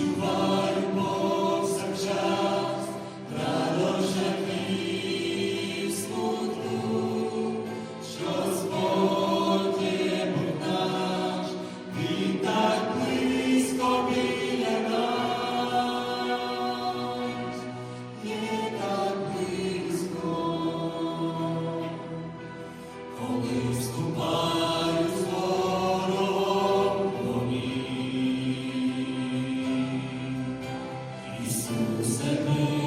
you are. Ісусе.